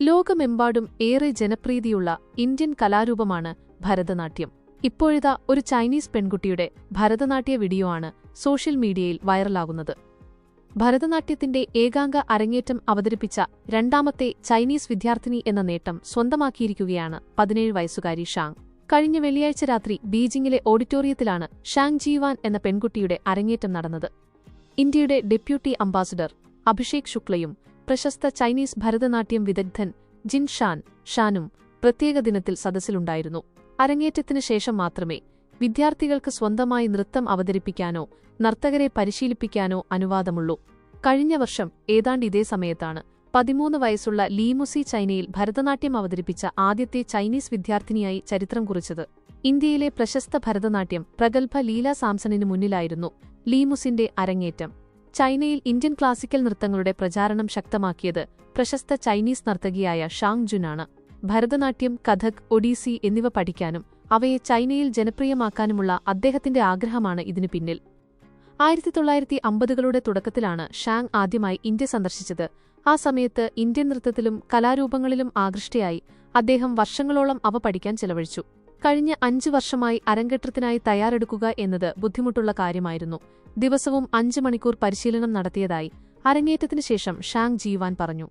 ലോകമെമ്പാടും ഏറെ ജനപ്രീതിയുള്ള ഇന്ത്യൻ കലാരൂപമാണ് ഭരതനാട്യം. ഇപ്പോഴിതാ ഒരു ചൈനീസ് പെൺകുട്ടിയുടെ ഭരതനാട്യ വീഡിയോ ആണ് സോഷ്യൽ മീഡിയയിൽ വൈറലാകുന്നത്. ഭരതനാട്യത്തിന്റെ ഏകാംഗ അരങ്ങേറ്റം അവതരിപ്പിച്ച രണ്ടാമത്തെ ചൈനീസ് വിദ്യാർത്ഥിനി എന്ന നേട്ടം സ്വന്തമാക്കിയിരിക്കുകയാണ് പതിനേഴ് വയസ്സുകാരി ഷാങ്. കഴിഞ്ഞ വെള്ളിയാഴ്ച രാത്രി ബീജിംഗിലെ ഓഡിറ്റോറിയത്തിലാണ് ഷാങ് ജീവാൻ എന്ന പെൺകുട്ടിയുടെ അരങ്ങേറ്റം നടന്നത്. ഇന്ത്യയുടെ ഡെപ്യൂട്ടി അംബാസിഡർ അഭിഷേക് ശുക്ലയും പ്രശസ്ത ചൈനീസ് ഭരതനാട്യം വിദഗ്ധൻ ജിൻ ഷാൻ ഷാനും പ്രത്യേക ദിനത്തിൽ സദസ്സിലുണ്ടായിരുന്നു. അരങ്ങേറ്റത്തിനു ശേഷം മാത്രമേ വിദ്യാർത്ഥികൾക്ക് സ്വന്തമായി നൃത്തം അവതരിപ്പിക്കാനോ നർത്തകരെ പരിശീലിപ്പിക്കാനോ അനുവാദമുള്ളൂ. കഴിഞ്ഞ വർഷം ഏതാണ്ട് ഇതേ സമയത്താണ് പതിമൂന്ന് വയസ്സുള്ള ലീമുസി ചൈനയിൽ ഭരതനാട്യം അവതരിപ്പിച്ച ആദ്യത്തെ ചൈനീസ് വിദ്യാർത്ഥിനിയായി ചരിത്രം കുറിച്ചത്. ഇന്ത്യയിലെ പ്രശസ്ത ഭരതനാട്യം പ്രഗത്ഭ ലീല സാംസണിന് മുന്നിലായിരുന്നു ലീമുസിന്റെ അരങ്ങേറ്റം. ചൈനയിൽ ഇന്ത്യൻ ക്ലാസിക്കൽ നൃത്തങ്ങളുടെ പ്രചാരണം ശക്തമാക്കിയത് പ്രശസ്ത ചൈനീസ് നർത്തകിയായ ഷാങ് ജുനാണ്. ഭരതനാട്യം കഥക് ഒഡീസി എന്നിവ പഠിക്കാനും അവയെ ചൈനയിൽ ജനപ്രിയമാക്കാനുമുള്ള അദ്ദേഹത്തിന്റെ ആഗ്രഹമാണ് ഇതിനു പിന്നിൽ. ആയിരത്തി തൊള്ളായിരത്തി അമ്പതുകളുടെ തുടക്കത്തിലാണ് ഷാങ് ആദ്യമായി ഇന്ത്യ സന്ദർശിച്ചത്. ആ സമയത്ത് ഇന്ത്യൻ നൃത്തത്തിലും കലാരൂപങ്ങളിലും ആകൃഷ്ടയായി അദ്ദേഹം വർഷങ്ങളോളം അവ പഠിക്കാൻ ചെലവഴിച്ചു. കഴിഞ്ഞ അഞ്ചു വർഷമായി അരങ്കേറ്റത്തിനായി തയ്യാറെടുക്കുക എന്നത് ബുദ്ധിമുട്ടുള്ള കാര്യമായിരുന്നു. ദിവസവും അഞ്ച് മണിക്കൂർ പരിശീലനം നടത്തിയതായി അരങ്ങേറ്റത്തിനു ശേഷം ഷാങ് ജീവാൻ പറഞ്ഞു.